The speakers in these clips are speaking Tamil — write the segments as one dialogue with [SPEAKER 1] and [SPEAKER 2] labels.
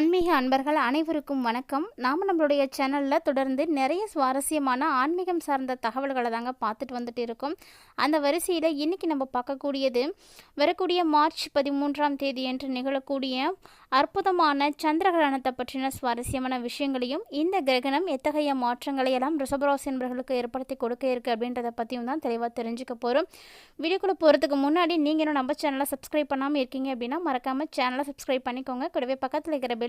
[SPEAKER 1] ஆன்மீக அன்பர்கள் அனைவருக்கும் வணக்கம். நாம் நம்மளுடைய சேனலில் தொடர்ந்து நிறைய சுவாரஸ்யமான ஆன்மீகம் சார்ந்த தகவல்களை தாங்க பார்த்துட்டு வந்துட்டு இருக்கோம். அந்த வரிசையில் இன்றைக்கி நம்ம பார்க்கக்கூடியது வரக்கூடிய மார்ச் பதிமூன்றாம் தேதி என்று நிகழக்கூடிய அற்புதமான சந்திரகிரகணத்தை பற்றின சுவாரஸ்யமான விஷயங்களையும் இந்த கிரகணம் எத்தகைய மாற்றங்களை எல்லாம் ரிஷபராசி என்பர்களுக்கு ஏற்படுத்தி கொடுக்க இருக்குது அப்படின்றத பற்றியும் தான் தெளிவாக தெரிஞ்சுக்க போகிறோம் வீடியோக்குள்ளே போகிறதுக்கு முன்னாடி நீங்கள் இன்னும் நம்ம சேனலை சப்ஸ்கிரைப் பண்ணாமல் இருக்கீங்க அப்படின்னா மறக்காமல் சேனலை சப்ஸ்கிரைப் பண்ணிக்கோங்க. கூடவே பக்கத்தில் இருக்கிற பெல்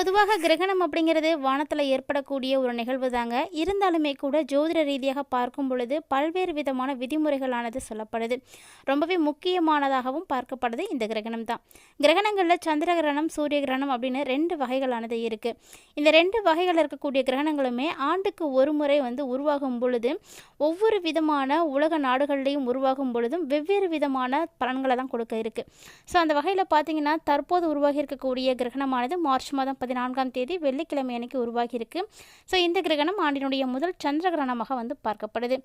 [SPEAKER 1] பொதுவாக கிரகணம் அப்படிங்கிறது வானத்தில் ஏற்படக்கூடிய ஒரு நிகழ்வு தாங்க இருந்தாலுமே கூட ஜோதிட ரீதியாக பார்க்கும் பொழுது பல்வேறு விதமான விதிமுறைகளானது சொல்லப்படுது. ரொம்பவே முக்கியமானதாகவும் பார்க்கப்படுது இந்த கிரகணம் தான். கிரகணங்களில் சந்திர கிரகணம் சூரிய கிரகணம் அப்படின்னு ரெண்டு வகைகளானது இருக்குது இந்த ரெண்டு வகைகள் இருக்கக்கூடிய கிரகணங்களுமே ஆண்டுக்கு ஒரு முறை வந்து உருவாகும் பொழுது ஒவ்வொரு விதமான உலக நாடுகள்லையும் உருவாகும் பொழுதும் வெவ்வேறு விதமான பலன்களை தான் கொடுக்க இருக்குது ஸோ அந்த வகையில் பார்த்தீங்கன்னா தற்போது உருவாகி இருக்கக்கூடிய கிரகணமானது மார்ச் மாதம் பதினான்காம் தேதி வெள்ளிக்கிழமை அன்னைக்கு உருவாகியிருக்கு. ஸோ இந்த கிரகணம் ஆண்டினுடைய முதல் சந்திர கிரகணமாக வந்து பார்க்கப்படுது.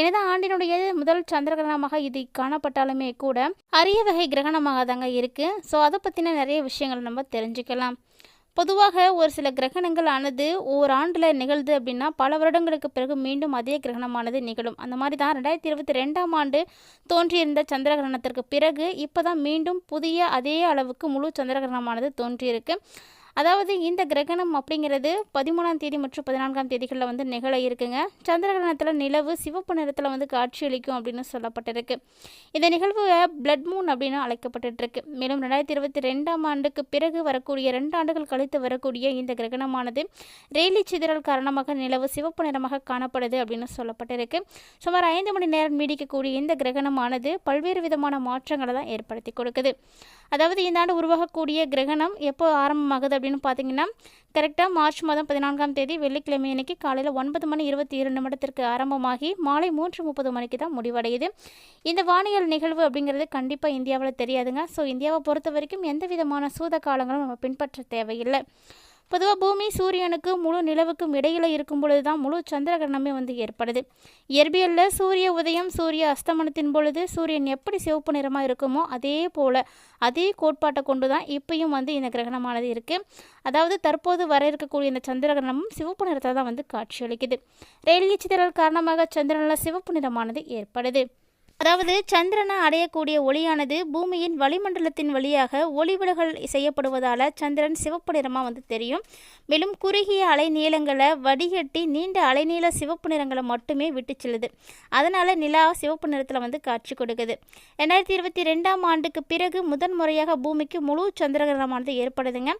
[SPEAKER 1] எனதான் ஆண்டினுடைய முதல் சந்திர கிரகணமாக இது காணப்பட்டாலுமே கூட அரிய வகை கிரகணமாக தாங்க இருக்குது ஸோ அதை பற்றின நிறைய விஷயங்கள் நம்ம தெரிஞ்சுக்கலாம். பொதுவாக ஒரு சில கிரகணங்கள் ஆனது ஓர் ஆண்டில் நிகழ்து அப்படின்னா பல வருடங்களுக்கு பிறகு மீண்டும் அதே கிரகணமானது நிகழும். அந்த மாதிரி தான் ரெண்டாயிரத்தி இருபத்தி ரெண்டாம் ஆண்டு தோன்றியிருந்த சந்திர கிரகணத்திற்கு பிறகு இப்போ தான் மீண்டும் புதிய அதே அளவுக்கு முழு சந்திர கிரகணமானது தோன்றியிருக்கு. அதாவது இந்த கிரகணம் அப்படிங்கிறது பதிமூணாம் தேதி மற்றும் பதினான்காம் தேதிகளில் வந்து நிகழ இருக்குங்க. சந்திர கிரகணத்தில் நிலவு சிவப்பு நிறத்தில் வந்து காட்சியளிக்கும் அப்படின்னு சொல்லப்பட்டிருக்கு. இந்த நிகழ்வு பிளட் மூன் அப்படின்னு அழைக்கப்பட்டுருக்கு மேலும் ரெண்டாயிரத்தி இருபத்தி ரெண்டாம் ஆண்டுக்கு பிறகு வரக்கூடிய ரெண்டு ஆண்டுகள் கழித்து வரக்கூடிய இந்த கிரகணமானது ரேலி சிதறல் காரணமாக நிலவு சிவப்பு நிறமாக காணப்படுது அப்படின்னு சொல்லப்பட்டிருக்கு. சுமார் ஐந்து மணி நேரம் நீடிக்கக்கூடிய இந்த கிரகணமானது பல்வேறு விதமான மாற்றங்களை தான் ஏற்படுத்தி கொடுக்குது. அதாவது இந்த ஆண்டு உருவாகக்கூடிய கிரகணம் எப்போ ஆரம்பமாகுது அப்படின்னு பார்த்தீங்கன்னா கரெக்டாக மார்ச் மாதம் பதினான்காம் தேதி வெள்ளிக்கிழமை அன்னைக்கு காலையில் ஒன்பது மணி இருபத்தி இரண்டு நிமிடத்திற்கு ஆரம்பமாகி மாலை மூன்று முப்பது மணிக்கு தான் முடிவடையுது. இந்த வானியல் நிகழ்வு அப்படிங்கிறது கண்டிப்பாக இந்தியாவில் தெரியாதுங்க. ஸோ இந்தியாவை பொறுத்த வரைக்கும் எந்த விதமான சூத காலங்களும் நம்ம பின்பற்ற தேவையில்லை. பொதுவாக பூமி சூரியனுக்கு முழு நிலவுக்கும் இடையில் இருக்கும் பொழுது தான் முழு சந்திரகிரணமே வந்து ஏற்படுது. இயற்பியலில் சூரிய உதயம் சூரிய அஸ்தமனத்தின் பொழுது சூரியன் எப்படி சிவப்பு நிறமாக இருக்குமோ அதே போல் அதே கோட்பாட்டை கொண்டு தான் இப்பயும் வந்து இந்த கிரகணமானது இருக்குது அதாவது தற்போது வர இருக்கக்கூடிய இந்த சந்திரகிரணமும் சிவப்பு நிறத்தை தான் வந்து காட்சியளிக்குது. ரயில்வே சிதறல் காரணமாக சந்திரனில் சிவப்பு நிறமானது ஏற்படுது. அதாவது சந்திரனை அடையக்கூடிய ஒளியானது பூமியின் வளிமண்டலத்தின் வழியாக ஒளிவிலகல் செய்யப்படுவதால் சந்திரன் சிவப்பு நிறமாக வந்து தெரியும். மேலும் குறுகிய அலைநீளங்களை வடிகட்டி நீண்ட அலைநீள சிவப்பு நிறங்களை மட்டுமே விட்டு செல்லுது. அதனால் நிலா சிவப்பு நிறத்தில் வந்து காட்சி கொடுக்குது. ரெண்டாயிரத்தி இருபத்தி ரெண்டாம் ஆண்டுக்கு பிறகு முதன் முறையாக பூமிக்கு முழு சந்திர கிரகணமானது ஏற்படுதுங்க.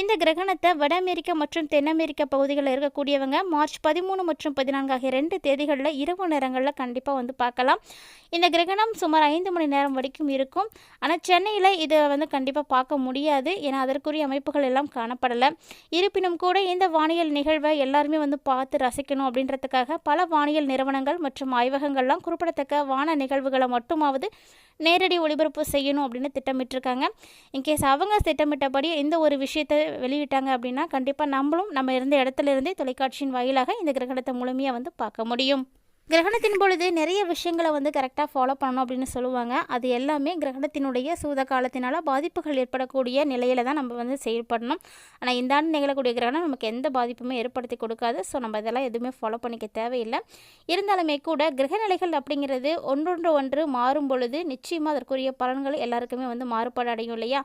[SPEAKER 1] இந்த கிரகணத்தை வட அமெரிக்கா மற்றும் தென் அமெரிக்கா பகுதிகளில் இருக்கக்கூடியவங்க மார்ச் பதிமூணு மற்றும் பதினான்கு ஆகிய ரெண்டு தேதிகளில் இரவு நேரங்களில் கண்டிப்பாக வந்து பார்க்கலாம். இந்த கிரகணம் சுமார் ஐந்து மணி நேரம் வரைக்கும் இருக்கும். ஆனால் சென்னையில் இதை வந்து கண்டிப்பாக பார்க்க முடியாது. ஏன்னா அதற்குரிய அமைப்புகள் எல்லாம் காணப்படலை. இருப்பினும் கூட இந்த வானியல் நிகழ்வை எல்லாருமே வந்து பார்த்து ரசிக்கணும் அப்படின்றதுக்காக பல வானியல் நிறுவனங்கள் மற்றும் ஆய்வகங்கள்லாம் குறிப்பிடத்தக்க வான நிகழ்வுகளை மட்டுமாவது நேரடி ஒளிபரப்பு செய்யணும் அப்படின்னு திட்டமிட்டிருக்காங்க. இன்கேஸ் அவங்க திட்டமிட்டபடி இந்த ஒரு விஷயத்தை வெளியிட்டாங்க அப்படின்னா கண்டிப்பாக நம்மளும் நம்ம இருந்த இடத்துல இருந்தே தொலைக்காட்சியின் வாயிலாக இந்த கிரகணத்தை முழுமையாக வந்து பார்க்க முடியும். கிரகணத்தின் பொழுது நிறைய விஷயங்களை வந்து கரெக்டாக ஃபாலோ பண்ணணும் அப்படின்னு சொல்லுவாங்க. அது எல்லாமே கிரகணத்தினுடைய சூத காலத்தினால் பாதிப்புகள் ஏற்படக்கூடிய நிலையில தான் நம்ம வந்து செயல்படணும். ஆனால் இந்த ஆண்டு நிகழக்கூடிய கிரகணம் நமக்கு எந்த பாதிப்புமே ஏற்படுத்தி கொடுக்காது. ஸோ நம்ம இதெல்லாம் எதுவுமே ஃபாலோ பண்ணிக்க தேவையில்லை. இருந்தாலுமே கூட கிரகநிலைகள் அப்படிங்கிறது ஒன்றொன்று ஒன்று மாறும் பொழுது நிச்சயமாக அதற்குரிய பலன்கள் எல்லாருக்குமே வந்து மாறுபாடு அடையும் இல்லையா?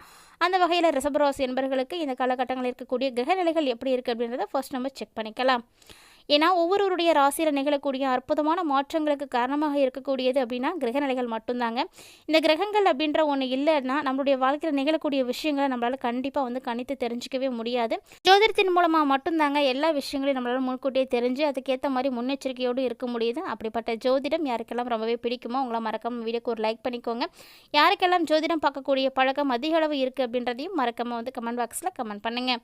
[SPEAKER 1] அந்த வகையில் ரிசபராசி என்பர்களுக்கு இந்த காலகட்டங்களில் இருக்கக்கூடிய கிரகநிலைகள் எப்படி இருக்குது அப்படின்றத ஃபர்ஸ்ட் நம்ம செக் பண்ணிக்கலாம். ஏன்னா ஒவ்வொருவருடைய ராசியில் நிகழக்கூடிய அற்புதமான மாற்றங்களுக்கு காரணமாக இருக்கக்கூடியது அப்படின்னா கிரகநிலைகள் மட்டும்தாங்க. இந்த கிரகங்கள் அப்படின்ற ஒன்று இல்லைன்னா நம்மளுடைய வாழ்க்கையில் நிகழக்கூடிய விஷயங்களை நம்மளால் கண்டிப்பாக வந்து கணித்து தெரிஞ்சிக்கவே முடியாது. ஜோதிடத்தின் மூலமாக மட்டும்தாங்க எல்லா விஷயங்களையும் நம்மளால் முன்கூட்டியே தெரிஞ்சு அதுக்கேற்ற மாதிரி முன்னெச்சரிக்கையோடு இருக்க முடியுது. அப்படிப்பட்ட ஜோதிடம் யாருக்கெல்லாம் ரொம்பவே பிடிக்குமோ உங்களை மறக்காம வீடியோக்கு ஒரு லைக் பண்ணிக்கோங்க. யாருக்கெல்லாம் ஜோதிடம் பார்க்கக்கூடிய பழக்கம் அதிக அளவு இருக்குது அப்படின்றதையும் மறக்காமல் வந்து கமெண்ட் பாக்ஸில் கமெண்ட் பண்ணுங்கள்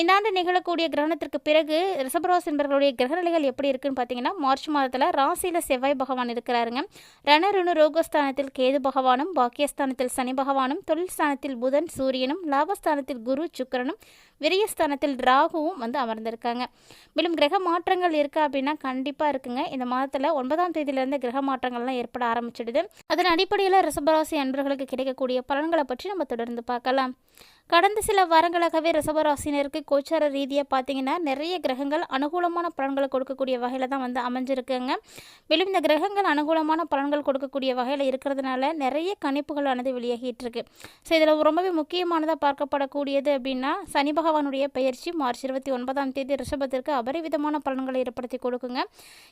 [SPEAKER 1] இந்த ஆண்டு நிகழக்கூடிய கிரகணத்திற்கு பிறகு ரிஷபராசி என்பவர்களுடைய கிரகநிலைகள் எப்படி இருக்குன்னு பார்த்தீங்கன்னா மார்ச் மாதத்தில் ராசியில் செவ்வாய் பகவான் இருக்கிறாருங்க. ரணருணு ரோகஸ்தானத்தில் கேது பகவானும் பாக்கியஸ்தானத்தில் சனி பகவானும் தொழில் ஸ்தானத்தில் புதன் சூரியனும் லாபஸ்தானத்தில் குரு சுக்கரனும் விரயஸ்தானத்தில் ராகுவும் வந்து அமர்ந்திருக்காங்க. மேலும் கிரக மாற்றங்கள் இருக்கா அப்படின்னா கண்டிப்பாக இருக்குங்க. இந்த மாதத்தில் ஒன்பதாம் தேதியிலேருந்து கிரக மாற்றங்கள்லாம் ஏற்பட ஆரம்பிச்சிடுது. அதன் அடிப்படையில் ரிஷபராசி அன்பர்களுக்கு கிடைக்கக்கூடிய பலன்களை பற்றி நம்ம தொடர்ந்து பார்க்கலாம். கடந்த சில வாரங்களாகவே ரிசபராசினருக்கு கோச்சார ரீதியாக பார்த்தீங்கன்னா நிறைய கிரகங்கள் அனுகூலமான பலன்களை கொடுக்கக்கூடிய வகையில் தான் வந்து அமைஞ்சிருக்குங்க. மேலும் இந்த கிரகங்கள் அனுகூலமான பலன்கள் கொடுக்கக்கூடிய வகையில் இருக்கிறதுனால நிறைய கணிப்புகளானது வெளியாகிட்டு இருக்கு ஸோ இதில் ரொம்பவே முக்கியமானதாக பார்க்கப்படக்கூடியது அப்படின்னா சனி பகவானுடைய பயிற்சி மார்ச் இருபத்தி ஒன்பதாம் தேதி ரிஷபத்திற்கு அபரிவிதமான பலன்களை ஏற்படுத்தி கொடுக்குங்க.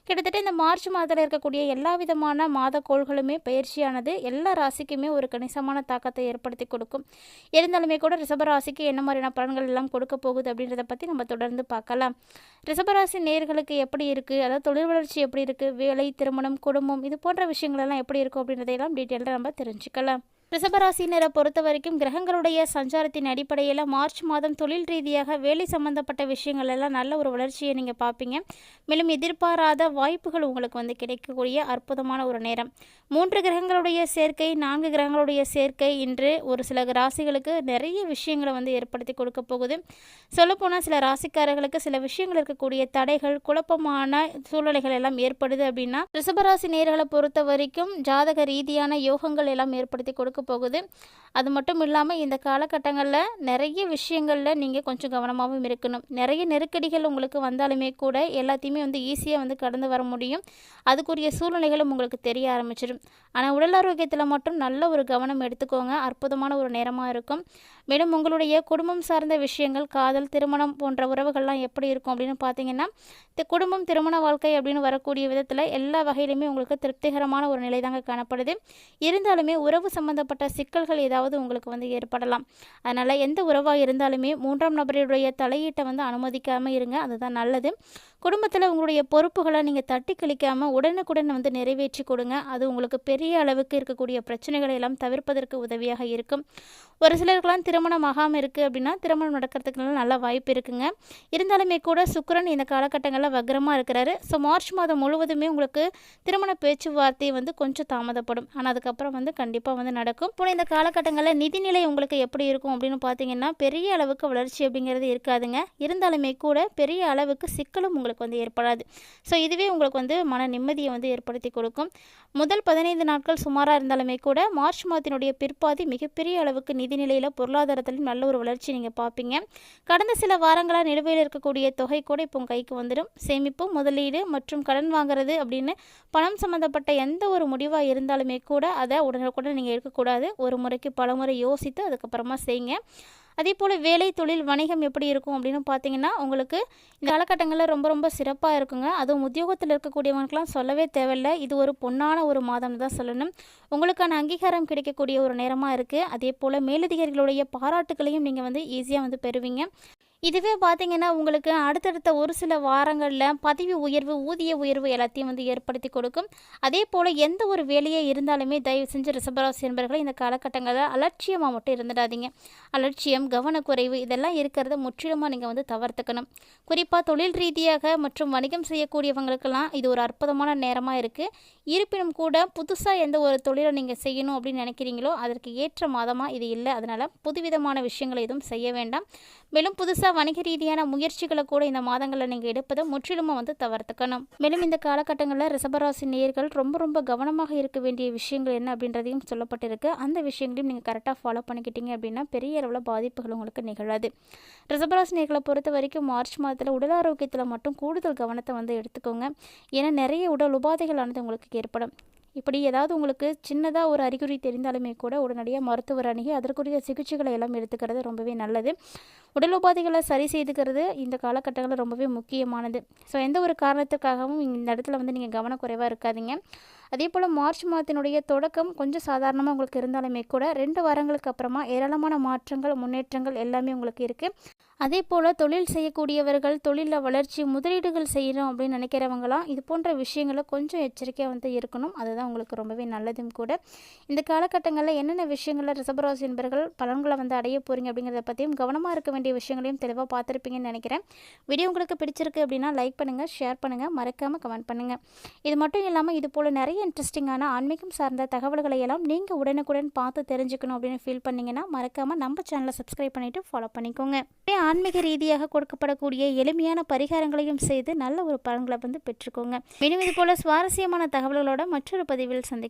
[SPEAKER 1] கிட்டத்தட்ட இந்த மார்ச் மாதத்தில் இருக்கக்கூடிய எல்லா விதமான மாத கோள்களுமே பயிற்சியானது எல்லா ராசிக்குமே ஒரு கணிசமான தாக்கத்தை ஏற்படுத்தி கொடுக்கும். இருந்தாலுமே கூட ரிஷபராசிக்கு என்ன மாதிரியான பலன்கள் எல்லாம் கொடுக்க போகுது அப்படின்றத பற்றி நம்ம தொடர்ந்து பார்க்கலாம். ரிஷபராசி நேர்களுக்கு எப்படி இருக்குது அதாவது தொழில் வளர்ச்சி எப்படி இருக்குது வேலை திருமணம் குடும்பம் இது போன்ற விஷயங்கள் எல்லாம் எப்படி இருக்கும் அப்படின்றதையெல்லாம் டீட்டெயிலாக நம்ம தெரிஞ்சுக்கலாம். ரிஷபராசினரை பொறுத்த வரைக்கும் கிரகங்களுடைய சஞ்சாரத்தின் அடிப்படையில் மார்ச் மாதம் தொழில் ரீதியாக வேலை சம்பந்தப்பட்ட விஷயங்கள் எல்லாம் நல்ல ஒரு வளர்ச்சியை நீங்கள் பார்ப்பீங்க. மேலும் எதிர்பாராத வாய்ப்புகள் உங்களுக்கு வந்து கிடைக்கக்கூடிய அற்புதமான ஒரு நேரம். மூன்று கிரகங்களுடைய சேர்க்கை நான்கு கிரகங்களுடைய சேர்க்கை இன்று ஒரு சில ராசிகளுக்கு நிறைய விஷயங்களை வந்து ஏற்படுத்தி கொடுக்க போகுது. சொல்லப்போனால் சில ராசிக்காரர்களுக்கு சில விஷயங்கள் இருக்கக்கூடிய தடைகள் குழப்பமான சூழ்நிலைகள் எல்லாம் ஏற்படுது அப்படின்னா ரிஷபராசி நேர்களை பொறுத்த வரைக்கும் ஜாதக ரீதியான யோகங்கள் எல்லாம் ஏற்படுத்தி கொடுக்க போகுது. அது மட்டும் இல்லாமல் இந்த காலகட்டங்களில் நிறைய விஷயங்களில் நீங்கள் கொஞ்சம் கவனமாகவும் இருக்கணும். நிறைய நெருக்கடிகள் உங்களுக்கு வந்தாலுமே கூட எல்லாத்தையுமே வந்து ஈஸியாக வந்து கடந்து வர முடியும். அதுக்குரிய சூழ்நிலைகளும் உங்களுக்கு தெரிய ஆரம்பிச்சிடும் ஆனால் உடல் ஆரோக்கியத்தில் மட்டும் நல்ல ஒரு கவனம் எடுத்துக்கோங்க. அற்புதமான ஒரு நேரமாக இருக்கும். மேலும் உங்களுடைய குடும்பம் சார்ந்த விஷயங்கள் காதல் திருமணம் போன்ற உறவுகள்லாம் எப்படி இருக்கும் அப்படின்னு பார்த்தீங்கன்னா தி- குடும்பம் திருமண வாழ்க்கை அப்படின்னு வரக்கூடிய விதத்தில் எல்லா வகையிலுமே உங்களுக்கு திருப்திகரமான ஒரு நிலை தாங்க காணப்படுது. இருந்தாலுமே உறவு சம்பந்தப்பட்ட சிக்கல்கள் ஏதாவது உங்களுக்கு வந்து ஏற்படலாம். அதனால் எந்த உறவாக இருந்தாலுமே மூன்றாம் நபருடைய தலையீட்டை வந்து அனுமதிக்காமல் இருங்க. அதுதான் நல்லது. குடும்பத்தில் உங்களுடைய பொறுப்புகளை நீங்கள் தட்டி கழிக்காமல் உடனுக்குடன் வந்து நிறைவேற்றி கொடுங்க. அது உங்களுக்கு பெரிய அளவுக்கு இருக்கக்கூடிய பிரச்சனைகளை எல்லாம் தவிர்ப்பதற்கு உதவியாக இருக்கும். ஒரு சிலருக்கெல்லாம் திருமணம் ஆகாமல் இருக்குது அப்படின்னா திருமணம் நடக்கிறதுக்கு நல்ல வாய்ப்பு இருக்குங்க. இருந்தாலுமே கூட சுக்கிரன் இந்த காலகட்டங்களில் வக்ரமாக இருக்கிறாரு. ஸோ மார்ச் மாதம் முழுவதுமே உங்களுக்கு திருமண பேச்சுவார்த்தை வந்து கொஞ்சம் தாமதப்படும். ஆனால் அதுக்கப்புறம் வந்து கண்டிப்பாக வந்து நடக்கும். இப்போ இந்த காலகட்டங்களில் நிதிநிலை உங்களுக்கு எப்படி இருக்கும் அப்படின்னு பார்த்தீங்கன்னா பெரிய அளவுக்கு வளர்ச்சி அப்படிங்கிறது இருக்காதுங்க. இருந்தாலுமே கூட பெரிய அளவுக்கு சிக்கலும் உங்களுக்கு வந்து ஏற்படாது. ஸோ இதுவே உங்களுக்கு வந்து மன நிம்மதியை வந்து ஏற்படுத்தி கொடுக்கும். முதல் பதினைந்து நாட்கள் சுமாராக இருந்தாலுமே கூட மார்ச் மாதத்தினுடைய பிற்பாதி மிகப்பெரிய அளவுக்கு நிதிநிலையில் பொருளாதாரத்திலும் நல்ல ஒரு வளர்ச்சி நீங்கள் பார்ப்பீங்க. கடந்த சில வாரங்களாக நிலுவையில் இருக்கக்கூடிய தொகை கூட இப்போ கைக்கு வந்துடும். சேமிப்பு முதலீடு மற்றும் கடன் வாங்குறது அப்படின்னு பணம் சம்மந்தப்பட்ட எந்த ஒரு முடிவாக இருந்தாலுமே கூட அதை உடனுக்குடன் நீங்கள் எடுக்கக்கூடாது. ஒரு முறைக்கு பல முறை யோசித்து அதுக்கப்புறமா செய்யுங்க. அதே போல் வேலை தொழில் வணிகம் எப்படி இருக்கும் அப்படின்னு பார்த்தீங்கன்னா உங்களுக்கு இந்த காலகட்டங்களில் ரொம்ப ரொம்ப சிறப்பாக இருக்குங்க. அதுவும் உத்தியோகத்தில் இருக்கக்கூடியவங்களுக்குலாம் சொல்லவே தேவையில்லை. இது ஒரு பொன்னான ஒரு மாதம்னு தான் சொல்லணும். உங்களுக்கான அங்கீகாரம் கிடைக்கக்கூடிய ஒரு நேரமாக இருக்குது அதே போல் மேலதிகாரிகளுடைய பாராட்டுகளையும் நீங்கள் வந்து ஈஸியாக வந்து பெறுவீங்க. இதுவே பார்த்தீங்கன்னா உங்களுக்கு அடுத்தடுத்த ஒரு சில வாரங்களில் பதவி உயர்வு ஊதிய உயர்வு எல்லாத்தையும் வந்து ஏற்படுத்தி கொடுக்கும். அதே போல் எந்த ஒரு வேலையே இருந்தாலுமே தயவு செஞ்சு ரிசபராசி என்பவர்கள் இந்த காலகட்டங்களில் அலட்சியமாக மட்டும் இருந்துடாதீங்க. அலட்சியம் கவனக்குறைவு இதெல்லாம் இருக்கிறத முற்றிலுமாக நீங்கள் வந்து தவிர்த்துக்கணும். குறிப்பாக தொழில் ரீதியாக மற்றும் வணிகம் செய்யக்கூடியவங்களுக்கெல்லாம் இது ஒரு அற்புதமான நேரமாக இருக்குது இருப்பினும் கூட புதுசாக எந்த ஒரு தொழிலை நீங்கள் செய்யணும் அப்படின்னு நினைக்கிறீங்களோ அதற்கு ஏற்ற மாதமாக இது இல்லை. அதனால் புதுவிதமான விஷயங்களை எதுவும் செய்ய வேண்டாம். மேலும் புதுசாக வணிக ரீதியான முயற்சிகளை கூட இந்த மாதங்களில் நீங்கள் எடுப்பதை முற்றிலுமாக வந்து தவிர்த்துக்கணும். மேலும் இந்த காலகட்டங்களில் ரிசபராசி நேர்கள் ரொம்ப ரொம்ப கவனமாக இருக்க வேண்டிய விஷயங்கள் என்ன அப்படின்றதையும் சொல்லப்பட்டிருக்கு. அந்த விஷயங்களையும் நீங்கள் கரெக்டாக ஃபாலோ பண்ணிக்கிட்டீங்க அப்படின்னா பெரிய அளவில் பாதிப்புகள் உங்களுக்கு நிகழாது. ரிசபராசி நேர்களை பொறுத்த வரைக்கும் மார்ச் மாதத்தில் உடல் ஆரோக்கியத்தில் மட்டும் கூடுதல் கவனத்தை வந்து எடுத்துக்கோங்க. ஏன்னா நிறைய உடல் உபாதைகளானது உங்களுக்கு ஏற்படும். இப்படி ஏதாவது உங்களுக்கு சின்னதாக ஒரு அறிகுறி தெரிந்தாலுமே கூட உடனடியாக மருத்துவர் அணுகி அதற்குரிய சிகிச்சைகளை எல்லாம் எடுத்துக்கிறது ரொம்பவே நல்லது. உடல் உபாதைகளை சரி செய்துக்கிறது இந்த காலகட்டங்களில் ரொம்பவே முக்கியமானது. ஸோ எந்த ஒரு காரணத்துக்காகவும் இந்த இடத்துல வந்து நீங்கள் கவனக்குறைவாக இருக்காதீங்க. அதே போல் மார்ச் மாதத்தினுடைய தொடக்கம் கொஞ்சம் சாதாரணமாக உங்களுக்கு இருந்தாலுமே கூட ரெண்டு வாரங்களுக்கு அப்புறமா ஏராளமான மாற்றங்கள் முன்னேற்றங்கள் எல்லாமே உங்களுக்கு இருக்குது அதே போல் தொழில் செய்யக்கூடியவர்கள் தொழிலில் வளர்ச்சி முதலீடுகள் செய்யணும் அப்படின்னு நினைக்கிறவங்களாம் இது போன்ற விஷயங்களை கொஞ்சம் எச்சரிக்கையாக வந்து இருக்கணும். அதுதான் உங்களுக்கு ரொம்பவே நல்லதும் கூட. இந்த காலகட்டங்களில் என்னென்ன விஷயங்களில் ரிசபராசி என்பர்கள் பலன்களை வந்து அடைய போகிறீங்க அப்படிங்கிறத பற்றியும் கவனமாக இருக்க வேண்டிய விஷயங்களையும் தெளிவாக பார்த்துருப்பீங்கன்னு நினைக்கிறேன். வீடியோ உங்களுக்கு பிடிச்சிருக்கு அப்படின்னா லைக் பண்ணுங்கள் ஷேர் பண்ணுங்கள் மறக்காமல் கமெண்ட் பண்ணுங்கள் இது மட்டும் இல்லாமல் இது போல் நிறைய இன்ட்ரெஸ்டிங்கான ஆன்மீகம் சார்ந்த தகவல்களை எல்லாம் நீங்கள் உடனுக்குடன் பார்த்து தெரிஞ்சுக்கணும் அப்படின்னு ஃபீல் பண்ணீங்கன்னா மறக்காமல் நம்ம சேனலை சப்ஸ்கிரைப் பண்ணிவிட்டு ஃபாலோ பண்ணிக்கோங்க. ஆன்மீக ரீதியாக கொடுக்கப்படக்கூடிய எளிமையான பரிகாரங்களையும் செய்து நல்ல ஒரு பலன்களை வந்து பெற்றுக்கோங்க. மேலும் இது போல சுவாரஸ்யமான தகவல்களோட மற்றொரு பதிவில் சந்திக்கும்